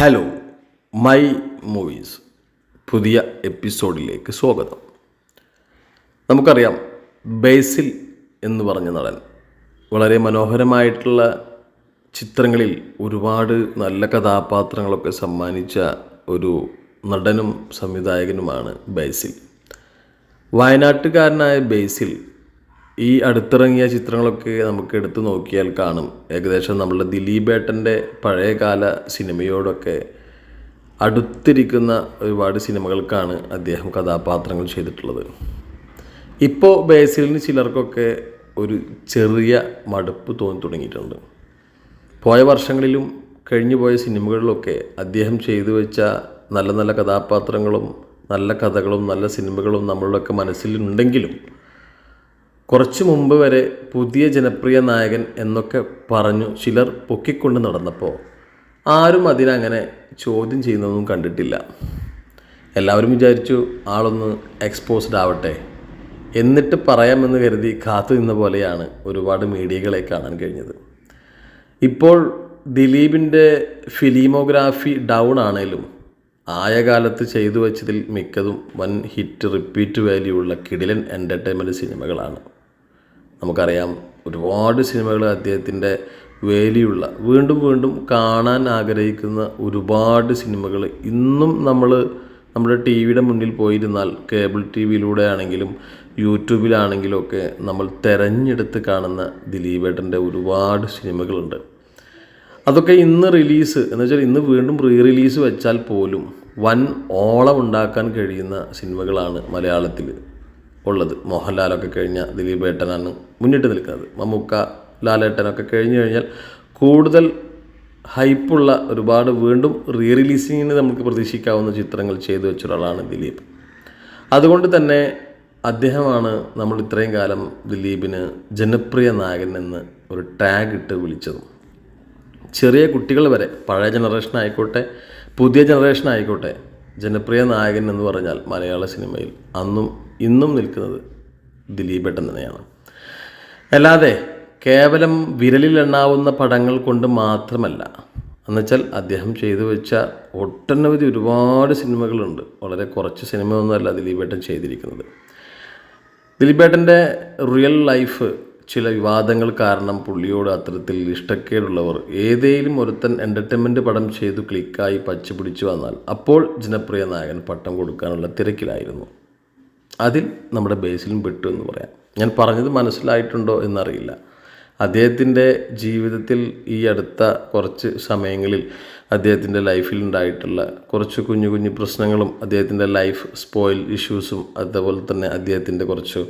Hello my movies പുതിയ എപ്പിസോഡിലേക്ക് സ്വാഗതം. നമുക്കറിയാം ബേസിൽ എന്ന് പറഞ്ഞ നടൻ വളരെ മനോഹരമായിട്ടുള്ള ചിത്രങ്ങളിൽ ഒരുപാട് നല്ല കഥാപാത്രങ്ങളൊക്കെ സമ്മാനിച്ച ഒരു നടനും സംവിധായകനുമാണ് ബേസിൽ. വയനാട്ടുകാരനായ ബേസിൽ ഈ അടുത്തിറങ്ങിയ ചിത്രങ്ങളൊക്കെ നമുക്ക് എടുത്തു നോക്കിയാൽ കാണും. ഏകദേശം നമ്മളുടെ ദിലീപേട്ടന്റെ പഴയകാല സിനിമയോടൊക്കെ അടുത്തിരിക്കുന്ന ഒരുപാട് സിനിമകൾക്കാണ് അദ്ദേഹം കഥാപാത്രങ്ങൾ ചെയ്തിട്ടുള്ളത്. ഇപ്പോൾ ബേസിലിന് ചിലർക്കൊക്കെ ഒരു ചെറിയ മടുപ്പ് തോന്നി തുടങ്ങിയിട്ടുണ്ട്. പോയ വർഷങ്ങളിലും കഴിഞ്ഞു പോയ സിനിമകളിലൊക്കെ അദ്ദേഹം ചെയ്തു വെച്ച നല്ല നല്ല കഥാപാത്രങ്ങളും നല്ല കഥകളും നല്ല സിനിമകളും നമ്മളുടെയൊക്കെ മനസ്സിലുണ്ടെങ്കിലും കുറച്ചു മുമ്പ് വരെ പുതിയ ജനപ്രിയ നായകൻ എന്നൊക്കെ പറഞ്ഞു ചിലർ പൊക്കിക്കൊണ്ട് നടന്നപ്പോൾ ആരും അതിനങ്ങനെ ചോദ്യം ചെയ്യുന്നതൊന്നും കണ്ടിട്ടില്ല. എല്ലാവരും വിചാരിച്ചു ആളൊന്ന് എക്സ്പോസ്ഡ് ആവട്ടെ. എന്നിട്ട് പറയാമെന്ന് കരുതി കാത്തു നിന്ന പോലെയാണ് ഒരുപാട് മീഡിയകളെ കാണാൻ കഴിഞ്ഞത്. ഇപ്പോൾ ദിലീപിന്റെ ഫിലിമോഗ്രാഫി ഡൗൺ ആണേലും ആയ കാലത്ത് ചെയ്തു വെച്ചതിൽ മിക്കതും വൻ ഹിറ്റ് റിപ്പീറ്റ് വാല്യൂ ഉള്ള കിടിലൻ എന്റർടൈൻമെന്റ് സിനിമകളാണ്. നമുക്കറിയാം ഒരുപാട് സിനിമകൾ അദ്ദേഹത്തിന്റെ വേലിയുള്ള വീണ്ടും വീണ്ടും കാണാൻ ആഗ്രഹിക്കുന്ന ഒരുപാട് സിനിമകൾ ഇന്നും നമ്മൾ നമ്മുടെ ടി വിയുടെ മുന്നിൽ പോയിരുന്നാൽ കേബിൾ ടി വിയിലൂടെ ആണെങ്കിലും യൂട്യൂബിലാണെങ്കിലും ഒക്കെ നമ്മൾ തിരഞ്ഞെടുത്ത് കാണുന്ന ദിലീപേട്ടന്റെ ഒരുപാട് സിനിമകളുണ്ട്. അതൊക്കെ ഇന്ന് റിലീസ് എന്ന് വെച്ചാൽ ഇന്ന് വീണ്ടും റീ റിലീസ് വെച്ചാൽ പോലും വൻ ഓളം ഉണ്ടാക്കാൻ കഴിയുന്ന സിനിമകളാണ് മലയാളത്തിൽ. ഉള്ളത്. മോഹൻലാലൊക്കെ കഴിഞ്ഞ ദിലീപ് ഏട്ടനാണ് മുന്നിട്ട് നിൽക്കുന്നത്. മമ്മൂക്ക ലാലേട്ടനൊക്കെ കഴിഞ്ഞു കഴിഞ്ഞാൽ കൂടുതൽ ഹൈപ്പുള്ള ഒരുപാട് വീണ്ടും റീ റിലീസിങ്ങിന് നമുക്ക് പ്രതീക്ഷിക്കാവുന്ന ചിത്രങ്ങൾ ചെയ്തു വെച്ച ഒരാളാണ് ദിലീപ്. അതുകൊണ്ട് തന്നെ അദ്ദേഹമാണ് നമ്മൾ ഇത്രയും കാലം ദിലീപിന് ജനപ്രിയ നായകൻ എന്ന് ഒരു ടാഗ് ഇട്ട് വിളിച്ചതും. ചെറിയ കുട്ടികൾ വരെ പഴയ ജനറേഷൻ ആയിക്കോട്ടെ പുതിയ ജനറേഷൻ ആയിക്കോട്ടെ ജനപ്രിയ നായകൻ എന്ന് പറഞ്ഞാൽ മലയാള സിനിമയിൽ അന്നും ഇന്നും നിൽക്കുന്നത് ദിലീപേട്ടൻ തന്നെയാണ്. അല്ലാതെ കേവലം വിരലിൽ എണ്ണാവുന്ന പടങ്ങൾ കൊണ്ട് മാത്രമല്ല എന്നുവെച്ചാൽ അദ്ദേഹം ചെയ്തു വെച്ച ഒട്ടനവധി ഒരുപാട് സിനിമകളുണ്ട്. വളരെ കുറച്ച് സിനിമയൊന്നുമല്ല ദിലീപേട്ടൻ ചെയ്തിരിക്കുന്നത്. ദിലീപേട്ടന്റെ റിയൽ ലൈഫ് ചില വിവാദങ്ങൾ കാരണം പുള്ളിയോട് അത്തരത്തിൽ ഇഷ്ടക്കേടുള്ളവർ ഏതേലും ഒരുത്തൻ എന്റർടൈൻമെന്റ് പടം ചെയ്തു ക്ലിക്കായി പച്ച പിടിച്ചു വന്നാൽ അപ്പോൾ ജനപ്രിയ നായകൻ പട്ടം കൊടുക്കാനുള്ള തിരക്കിലായിരുന്നു. അതിൽ നമ്മുടെ ബേസിലും പെട്ടു എന്ന് പറയാം. ഞാൻ പറഞ്ഞത് മനസ്സിലായിട്ടുണ്ടോ എന്നറിയില്ല. അദ്ദേഹത്തിന്റെ ജീവിതത്തിൽ ഈ അടുത്ത കുറച്ച് സമയങ്ങളിൽ അദ്ദേഹത്തിന്റെ ലൈഫിൽ ഉണ്ടായിട്ടുള്ള കുറച്ച് കുഞ്ഞു കുഞ്ഞു പ്രശ്നങ്ങളും അദ്ദേഹത്തിന്റെ ലൈഫ് സ്പോയിൽ ഇഷ്യൂസും അതുപോലെ തന്നെ അദ്ദേഹത്തിന്റെ കുറച്ച്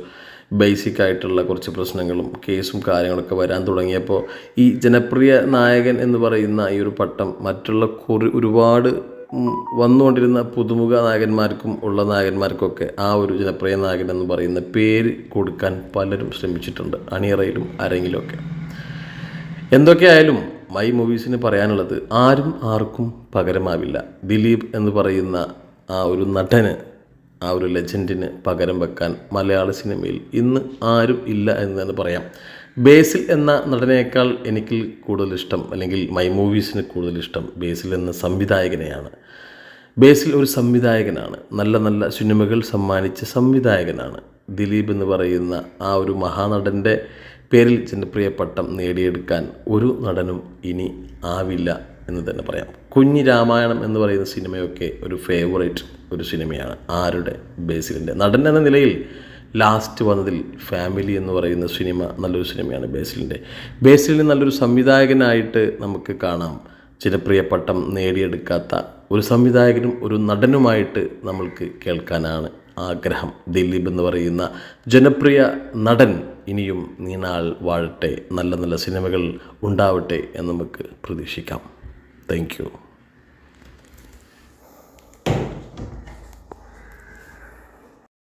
ബേസിക് ആയിട്ടുള്ള കുറച്ച് പ്രശ്നങ്ങളും കേസും കാര്യങ്ങളൊക്കെ വരാൻ തുടങ്ങിയപ്പോൾ ഈ ജനപ്രിയ നായകൻ എന്ന് പറയുന്ന ഈ ഒരു പട്ടം മറ്റുള്ള കുറി ഒരുപാട് വന്നുകൊണ്ടിരുന്ന പുതുമുഖ നായകന്മാർക്കും ഉള്ള നായകന്മാർക്കൊക്കെ ആ ഒരു ജനപ്രിയ നായകൻ എന്ന് പറയുന്ന പേര് കൊടുക്കാൻ പലരും ശ്രമിച്ചിട്ടുണ്ട്. അണിയറയിലും അരങ്ങിലുമൊക്കെ എന്തൊക്കെയായാലും മൈ മൂവീസിന് പറയാനുള്ളത് ആരും ആർക്കും പകരമാവില്ല. ദിലീപ് എന്ന് പറയുന്ന ആ ഒരു നടന് ആ ഒരു ലെജൻഡിന് പകരം വെക്കാൻ മലയാള സിനിമയിൽ ഇന്ന് ആരും ഇല്ല എന്ന് തന്നെ പറയാം. ബേസിൽ എന്ന നടനേക്കാൾ എനിക്ക് കൂടുതൽ ഇഷ്ടം അല്ലെങ്കിൽ മൈ മൂവീസിന് കൂടുതൽ ഇഷ്ടം ബേസിൽ എന്ന സംവിധായകനെയാണ്. ബേസിൽ ഒരു സംവിധായകനാണ്. നല്ല നല്ല സിനിമകൾ സമ്മാനിച്ച സംവിധായകനാണ്. ദിലീപ് എന്ന് പറയുന്ന ആ ഒരു മഹാനടന്റെ പേരിൽ ജനപ്രിയ പട്ടം നേടിയെടുക്കാൻ ഒരു നടനും ഇനി ആവില്ല. എന്ന് തന്നെ പറയാം. കുഞ്ഞി രാമായണം എന്ന് പറയുന്ന സിനിമയൊക്കെ ഒരു ഫേവറേറ്റ് ഒരു സിനിമയാണ്. ആരുടെ? ബേസിലിന്റെ നടൻ എന്ന നിലയിൽ ലാസ്റ്റ് വന്നതിൽ ഫാമിലി എന്ന് പറയുന്ന സിനിമ നല്ലൊരു സിനിമയാണ് ബേസിലിന്റെ ബേസിലിന് നല്ലൊരു സംവിധായകനായിട്ട് നമുക്ക് കാണാം. ജനപ്രിയ പട്ടം നേടിയെടുക്കാത്ത ഒരു സംവിധായകനും ഒരു നടനുമായിട്ട് നമ്മൾക്ക് കേൾക്കാനാണ് ആഗ്രഹം. ദിലീപ് എന്ന് പറയുന്ന ജനപ്രിയ നടൻ ഇനിയും നീണാൾ വാഴട്ടെ. നല്ല നല്ല സിനിമകൾ ഉണ്ടാവട്ടെ എന്ന് നമുക്ക് പ്രതീക്ഷിക്കാം. Thank you.